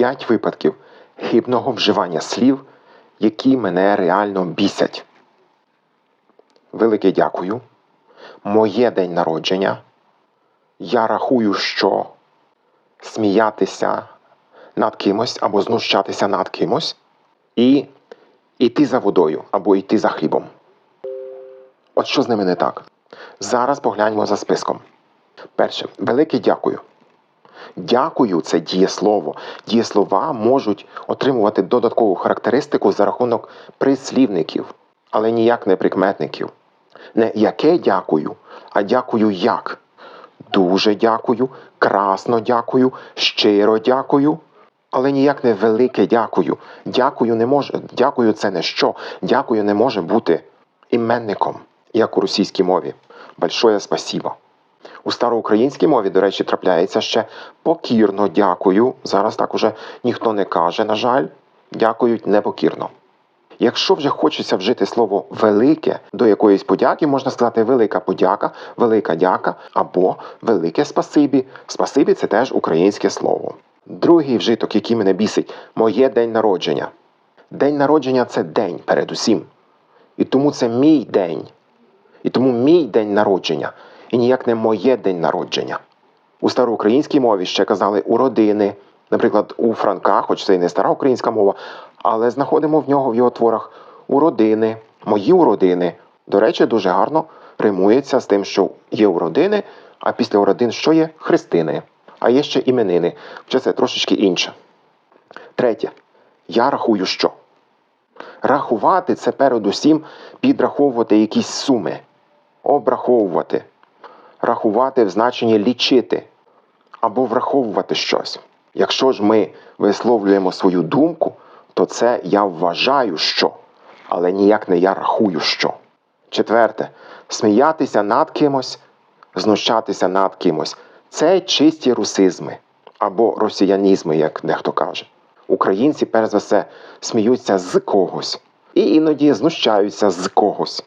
5 випадків хибного вживання слів, які мене реально бісять. Велике дякую. Моє день народження. Я рахую, що сміятися над кимось або знущатися над кимось, і йти за водою або йти за хлібом. От що з ними не так? Зараз погляньмо за списком. Перше, велике дякую. Дякую це дієслово. Дієслова можуть отримувати додаткову характеристику за рахунок прислівників, але ніяк не прикметників. Не яке дякую, а дякую як. Дуже дякую, красно дякую, щиро дякую. Але ніяк не велике дякую. Дякую не може. Дякую це не що. Дякую не може бути іменником, як у російській мові. Большое спасибо. У староукраїнській мові, до речі, трапляється ще покірно дякую. Зараз так уже ніхто не каже, на жаль, дякують непокірно. Якщо вже хочеться вжити слово велике до якоїсь подяки, можна сказати велика подяка, велика дяка або велике спасибі. Спасибі це теж українське слово. Другий вжиток, який мене бісить, моє день народження. День народження це день передусім. І тому це мій день. І тому мій день народження, і ніяк не моє день народження. У староукраїнській мові ще казали у родини, наприклад, у Франка, хоч це і не стара українська мова, але знаходимо в нього в його творах у родини, мої уродини. До речі, дуже гарно римується з тим, що є уродини, а після уродин що є? Христини. А є ще іменини. Хоча це трошечки інше. Третє. Я рахую що? Рахувати це передусім підраховувати якісь суми, обраховувати, рахувати в значенні лічити або враховувати щось. Якщо ж ми висловлюємо свою думку, то це я вважаю що, але ніяк не я рахую що. Четверте, сміятися над кимось, знущатися над кимось це чисті русизми або росіянізми, як дехто каже. Українці, перш за все, сміються з когось і іноді знущаються з когось,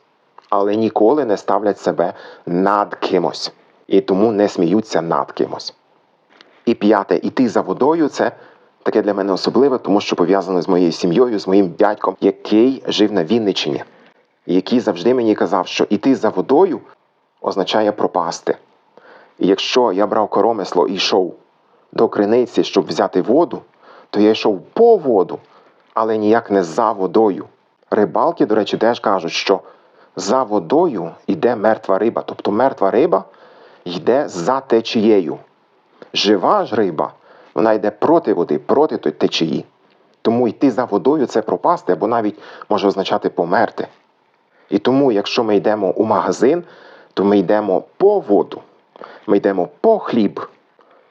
але ніколи не ставлять себе над кимось і тому не сміються над кимось. І п'яте, іти за водою це таке для мене особливе, тому що пов'язане з моєю сім'єю, з моїм дядьком, який жив на Вінниччині, який завжди мені казав, що іти за водою означає пропасти. І якщо я брав коромисло і йшов до криниці, щоб взяти воду, то я йшов по воду, але ніяк не за водою. Рибалки, до речі, теж кажуть, що за водою йде мертва риба, тобто мертва риба йде за течією. Жива ж риба, вона йде проти води, проти той течії. Тому йти за водою це пропасти або навіть може означати померти. І тому, якщо ми йдемо у магазин, то ми йдемо по воду, ми йдемо по хліб.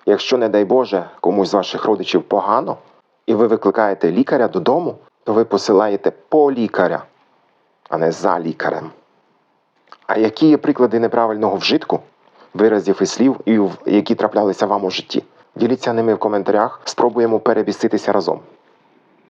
Якщо, не дай Боже, комусь з ваших родичів погано, і ви викликаєте лікаря додому, то ви посилаєте по лікаря, а не за лікарем. А які є приклади неправильного вжитку, виразів і слів, які траплялися вам у житті? Діліться ними в коментарях, спробуємо перебіситися разом.